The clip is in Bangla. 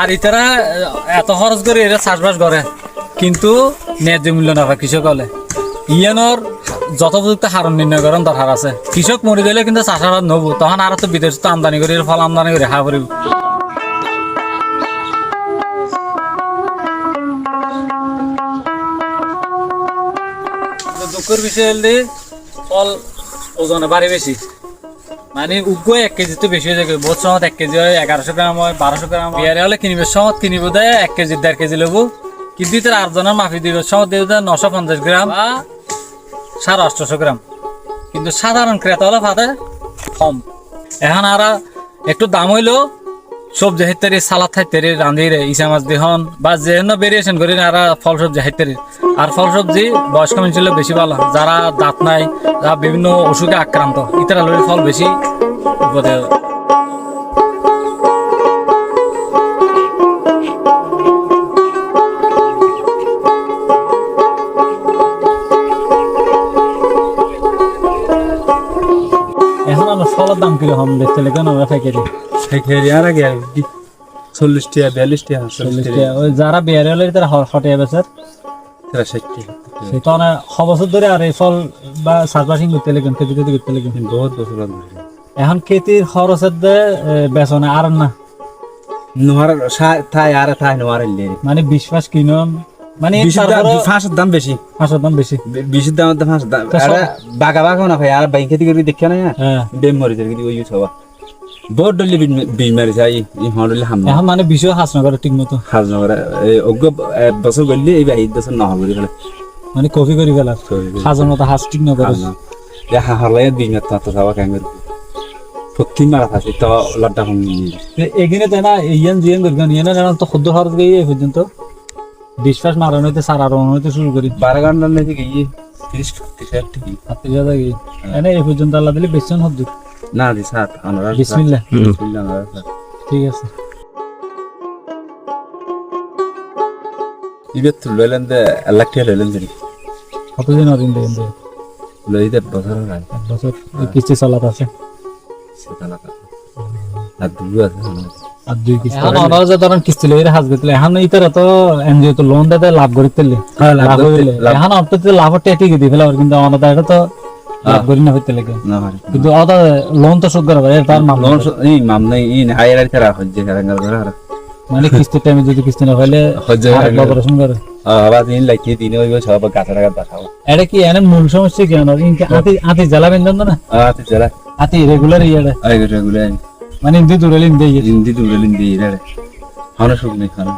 আর ইতারা, এত খরচ করে এরা চাষবাস করে, কিন্তু ন্যায্য মূল্য না পায় কৃষক হলে। ইয়ানোর যথোপযুক্ত হারণ নির্ণয় করেন দরকার আছে। কৃষক মরে গেলে কিন্তু চাষাবাদ নব, তখন আর তো বিদেশ তো আমদানি করে ফল আমদানি করে হা করিব দুঃখের বিষয় হলে ফল ওজনে বাড়ি বেশি। মানে উগ্র এক কেজি তো বেশি হয়ে যাবে বহুত সময় এক কেজি হয়, এগারোশো গ্রাম হয়, বারোশো গ্রাম বিয়ারে হলে কিনিবে সময় কিনিব দেয়, এক কেজি, দেড় কেজি লবো কিন্তু তার আটজনের মাফি দিবে সময় দেবে দেয় নশো পঞ্চাশ গ্রাম বা সাড়ে আটশোশো গ্রাম। কিন্তু সাধারণ ক্রেতা হলে ফাতে কম। এখন আর একটু দাম হইল, সবজি হাইতারি, সালাদ হাইতারি, রাঁধিরে ইসা মাছ দিহন, বা যে ভেরিয়েশন করি আর ফল সবজি হাইতারি। আর ফল সবজি বয়স্ক মানুষ হলে বেশি ভালো যারা দাঁত নাই যারা বিভিন্ন অসুখে আক্রান্ত ইতারা লড়ি ফল বেশি উপদে এখন আমার ফলের দাম কীরকম? দেখতে লেগে না ফেকেরি ফেরি আর আগে চল্লিশ টাকা বিয়াল্লিশ টাকা চল্লিশ টাকা ওই যারা বিয়ারে হলে তারা হটে বেছে তারা বছর ধরে আর এই ফল বা চাষবাসিং করতে লেগেন খেতে খেতে করতে লেগেন। বহুত বছর এখন খেতির খরচের দে বেচনে আর না? নোয়ার থাই আর থাই নোয়ার মানে বিশ্বাস কিনন মানে ফাঁসের দাম বেশি হাঁসের দাম বেশি বেশির দাম ফাঁসের দাম বাগা বাগা না ভাই আর বাইক খেতে করবি দেখে না? বেম মরি যাবে ওই সবা বহুত ডলি বিন মারি যায় এই হরলি হাম এখন মানে বিষয় হাস না করে ঠিক মতো। হাজ নগরে অজ্ঞ বছর গলি এই বাইক বছর নহব বলি ফেলে মানে কফি করি ফেলার হাজার মতো হাস ঠিক না করে দেখা হারলাই বিন মাত্র তো যাওয়া কেন করবি ফকিন মারা থাকে তো লড্ডা নিয়ে এখানে তাই না ইয়ান জিয়ান করি কারণ ইয়ানের তো ক্ষুদ্র খরচ গিয়ে এই পর্যন্ত বিশ্বাস মারানো হইতে সার আরোহণ হইতে শুরু করি বারো ঘণ্টা নাকি গিয়ে তিরিশ তিরিশ হাজার হাতে গিয়ে এনে এই পর্যন্ত আল্লাহ দিলে বেশন হদ্দু না দি সাত আমরা বিসমিল্লাহ। বিসমিল্লাহ ঠিক আছে। ইবে তো লইলেন দে টাকা লইলেন দিন কতদিন অদিন দেখেন যে লই দে বছর হয় এক বছর। কিস্তি চালাত আছে? সেটা না আর দুটো আছে আর দুই কিস্তি এখন অনার যে ধরেন কিস্তি লইরে হাজ গেতলে এখন ইতারা তো এনজিও তো লোন দেতে লাভ করি তেলে হ্যাঁ, লাভ লাভ- এখন অর্থ তো লাভ টেটি গিয়ে দিবে কিন্তু অনার তো করি না। হইতে লাগে। না কিন্তু অদা লোন তো শোধ করা যায় তার মামলা লোন এই মাম নাই এই হায়ার আর করা হচ্ছে কারণ করা। মানে কিস্তির টাইমে যদি কিস্তি না হইলে হজ্জে অপারেশন করে। আবার দিন লাগিয়ে দিনে ওই সব গাছা টাকা দেখাবো এটা কি এনে মূল সমস্যা কি জানো ইনকে আতি আতি জ্বালা বেঞ্জন না? চলা আতি রেগুলার ইয়ারে রেগুলার মানে ইন্দি দূরে ইন্দি হিন্দি দুটো দিয়ে রে। হন নেই খান